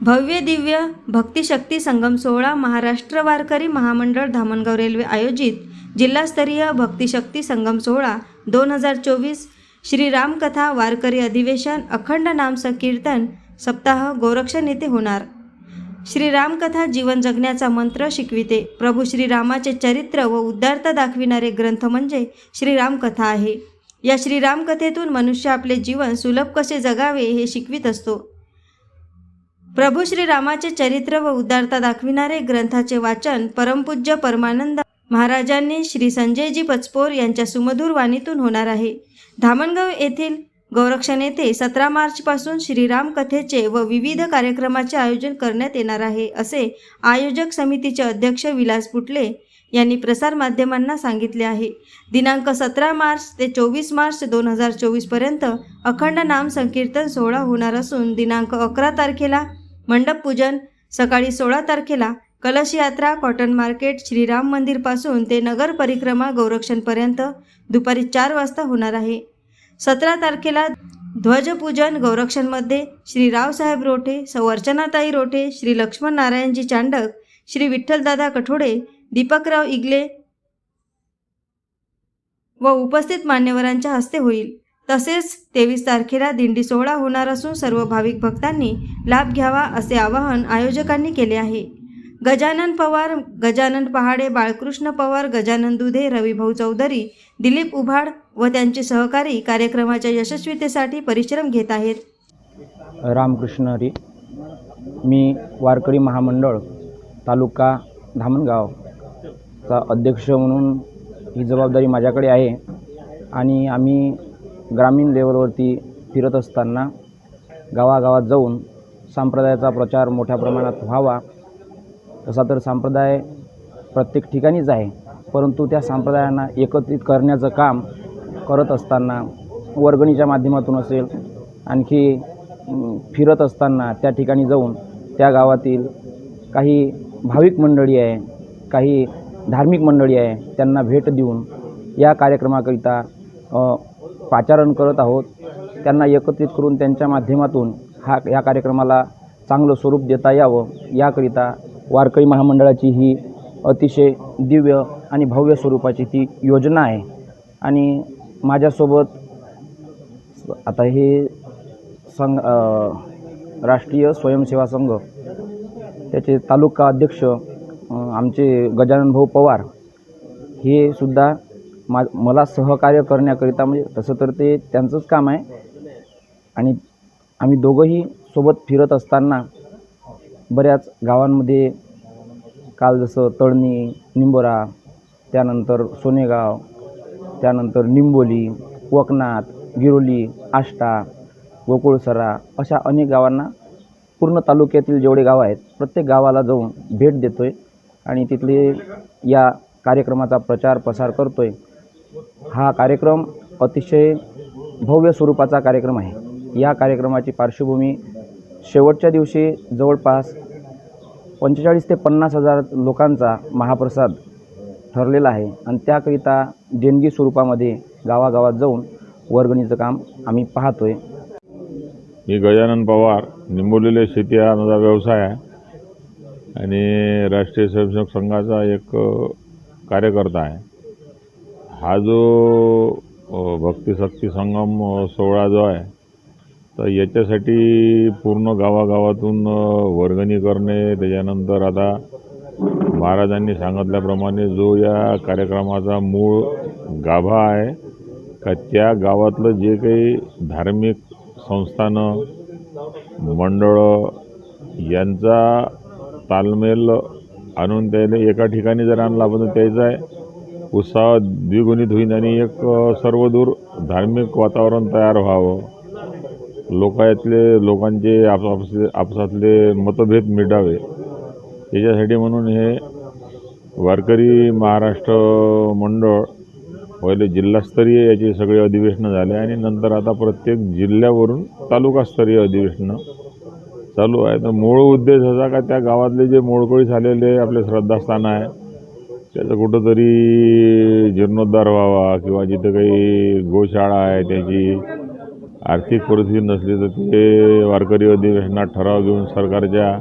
भव्य दिव्य भक्तिशक्ती संगम सोहळा महाराष्ट्र वारकरी महामंडळ धामणगाव रेल्वे आयोजित जिल्हास्तरीय भक्तिशक्ती संगम सोहळा दोन हजार चोवीस श्री रामकथा वारकरी अधिवेशन अखंड नाम संकीर्तन सप्ताह गोरक्षण येथे होणार. श्री रामकथा जीवन जगण्याचा मंत्र शिकविते. प्रभू श्रीरामाचे चरित्र व उद्धारता दाखविणारे ग्रंथ म्हणजे श्रीरामकथा आहे. या श्रीरामकथेतून मनुष्य आपले जीवन सुलभ कसे जगावे हे शिकवित असतो. प्रभू श्रीरामाचे चरित्र व उदारता दाखविणारे ग्रंथाचे वाचन परमपूज्य परमानंद महाराजांनी श्री संजयजी पचपोर यांच्या सुमधुर वाणीतून होणार आहे. धामणगाव येथील गौरक्षण येथे सतरा मार्चपासून श्रीराम कथेचे व विविध कार्यक्रमाचे आयोजन करण्यात येणार आहे असे आयोजक समितीचे अध्यक्ष विलास पुटले यांनी प्रसारमाध्यमांना सांगितले आहे. दिनांक सतरा मार्च ते चोवीस मार्च दोन हजार चोवीसपर्यंत अखंड नाम संकीर्तन सोहळा होणार असून दिनांक अकरा तारखेला मंडप पूजन. सकाळी सोळा तारखेला कलश यात्रा कॉटन मार्केट श्रीराम मंदिरपासून ते नगर परिक्रमा गौरक्षणपर्यंत दुपारी चार वाजता होणार आहे. सतरा तारखेला ध्वजपूजन गौरक्षणमध्ये श्री रावसाहेब रोठे संवर्चनाताई रोठे श्री लक्ष्मण नारायणजी चांडक श्री विठ्ठलदादा कठोडे दीपकराव इगले व उपस्थित मान्यवरांच्या हस्ते होईल. तसेच तेवीस तारखेला दिंडी सोहळा होणार असून सर्व भाविक भक्तांनी लाभ घ्यावा असे आवाहन आयोजकांनी केले आहे. गजानन पवार गजानन पहाडे बाळकृष्ण पवार गजानन दुधे रविभाऊ चौधरी दिलीप उभाड व त्यांचे सहकारी कार्यक्रमाच्या यशस्वीतेसाठी परिश्रम घेत आहेत. रामकृष्ण हरी. मी वारकरी महामंडळ तालुका धामणगावचा अध्यक्ष म्हणून ही जबाबदारी माझ्याकडे आहे आणि आम्ही ग्रामीण लेवलवरती फिरत असताना गावागावात जाऊन संप्रदायाचा प्रचार मोठ्या प्रमाणात व्हावा तसा तर संप्रदाय प्रत्येक ठिकाणीच आहे. परंतु त्या संप्रदायांना एकत्रित करण्याचं काम करत असताना वर्गणीच्या माध्यमातून असेल आणखी फिरत असताना त्या ठिकाणी जाऊन त्या गावातील काही भाविक मंडळी आहे काही धार्मिक मंडळी आहे त्यांना भेट देऊन या कार्यक्रमाकरिता पाचारण करत आहोत. त्यांना एकत्रित करून त्यांच्या माध्यमातून हा या कार्यक्रमाला चांगलं स्वरूप देता यावं. याकरिता वारकरी महामंडळाची ही अतिशय दिव्य आणि भव्य स्वरूपाची ती योजना आहे. आणि माझ्यासोबत आता हे संघ राष्ट्रीय स्वयंसेवा संघ त्याचे तालुका अध्यक्ष आमचे गजानन भाऊ पवार हे सुद्धा मा मला सहकार्य करण्याकरिता म्हणजे तसं तर ते त्यांचंच काम आहे. आणि आम्ही दोघंही सोबत फिरत असताना बऱ्याच गावांमध्ये काल जसं तळणी निंबोरा त्यानंतर सोनेगाव त्यानंतर निंबोली वकनाथ गिरोली आष्टा गोकुळसरा अशा अनेक गावांना पूर्ण तालुक्यातील जेवढे गावं आहेत प्रत्येक गावाला जाऊन भेट देतो आहे आणि तिथले या कार्यक्रमाचा प्रचार प्रसार करतो आहे हा कार्यक्रम अतिशय भव्य स्वरूपाचा कार्यक्रम आहे. या कार्यक्रमाची पार्श्वभूमी शेवटच्या दिवशी जवळपास पंचेचाळीस ते पन्नास हजार लोकांचा महाप्रसाद ठरलेला आहे आणि त्याकरिता देणगी स्वरूपामध्ये गावागावात जाऊन वर्गणीचं काम आम्ही पाहतो आहे मी गजानन पवार निंबोलेले शेती हा माझा व्यवसाय आहे. आणि राष्ट्रीय स्वयंसेवक संघाचा एक कार्यकर्ता आहे. हा जो भक्तिशक्ती संगम सोहळा जो आहे तर याच्यासाठी पूर्ण गावागावातून वर्गणी करणे त्याच्यानंतर आता महाराजांनी सांगितल्याप्रमाणे जो या कार्यक्रमाचा मूळ गाभा आहे का त्या गावातलं जे काही धार्मिक संस्थानं मंडळं यांचा तालमेल आणून त्याला एका ठिकाणी जर आणला आपण तर त्याचा उत्साह द्विगुणित होईल आणि एक सर्वदूर धार्मिक वातावरण तयार व्हावं. लोकायतले लोकांचे आपापले आपसातले मतभेद मिटावे. याच्यासाठी म्हणून हे वारकरी महाराष्ट्र मंडळ पहिले जिल्हास्तरीय याची सगळी अधिवेशनं झाले आणि नंतर आता प्रत्येक जिल्ह्यावरून तालुकास्तरीय अधिवेशनं चालू आहे. तर मूळ उद्देश असा का त्या गावातले जे मोडकळी झालेले आपले श्रद्धास्थान आहे त्याचं कुठंतरी जीर्णोद्धार व्हावा किंवा जिथं काही गोशाळा आहे त्याची आर्थिक परिस्थिती नसली तर ते वारकरी अधिवेशनात ठराव घेऊन सरकारच्या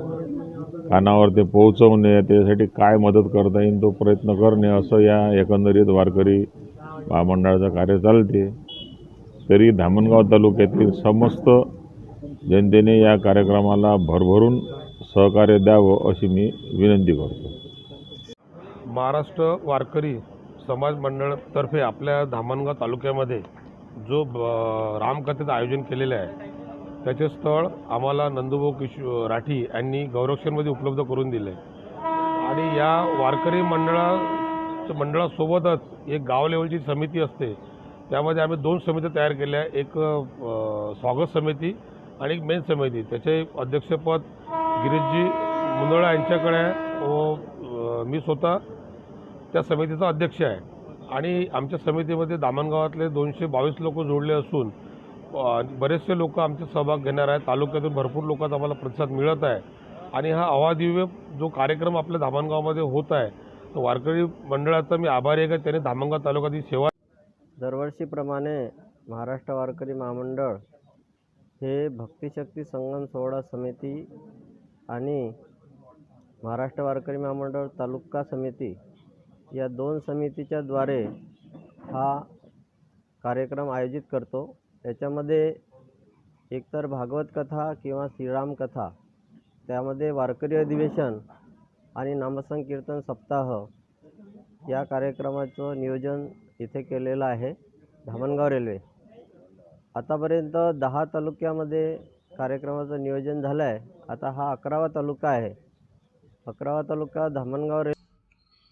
कानावर ते पोहोचवणे त्यासाठी काय मदत करता येईल तो प्रयत्न करणे असं या एकंदरीत वारकरी महामंडळाचं कार्य चालते. तरी धामणगाव तालुक्यातील समस्त जनतेने या कार्यक्रमाला भरभरून सहकार्य द्यावं अशी मी विनंती करतो. महाराष्ट्र वारकरी समाज मंडळातर्फे आपल्या धामणगाव तालुक्यामध्ये जो ब- रामकथेचं आयोजन केलेलं आहे त्याचे स्थळ आम्हाला नंदुभाऊ किशो राठी यांनी गौरक्षणमध्ये उपलब्ध करून दिले आणि या वारकरी मंडळा मंडळासोबतच एक गाव लेवलची समिती असते. त्यामध्ये आम्ही दोन समित्या तयार केल्या. एक स्वागत समिती आणि एक मेन समिती. त्याचे अध्यक्षपद गिरीशजी मुंदळा यांच्याकडे आहे. व मी स्वतः त्या समितीचा अध्यक्ष आहे. आणि आमच्या समितीमध्ये दामणगावातले दोनशे बावीस लोक जोडले असून बरेचसे लोक आमचे सहभाग घेणार आहेत. तालुक्यातून भरपूर लोकांचा आम्हाला प्रतिसाद मिळत आहे. आणि हा अवादिव्य जो कार्यक्रम आपल्या धामणगावमध्ये होत आहे तो वारकरी मंडळाचा मी आभारी आहे का? त्याने धामणगाव तालुक्यातील सेवा दरवर्षीप्रमाणे महाराष्ट्र वारकरी महामंडळ हे भक्तिशक्ती संगम सोहळा समिती आणि महाराष्ट्र वारकरी महामंडळ तालुका समिती या दोन समितीच्या द्वारे हा कार्यक्रम आयोजित करतो. याच्यामध्ये एकतर भागवत कथा किंवा श्रीराम कथा त्यामध्ये वारकरी अधिवेशन आणि नामसंकीर्तन सप्ताह या कार्यक्रमाचं नियोजन इथे केलेलं आहे धामणगाव रेल्वे. आतापर्यंत दहा तालुक्यामध्ये कार्यक्रमाचं नियोजन झालं आहे आता हा अकरावा तालुका आहे. अकरावा तालुका धामणगाव रे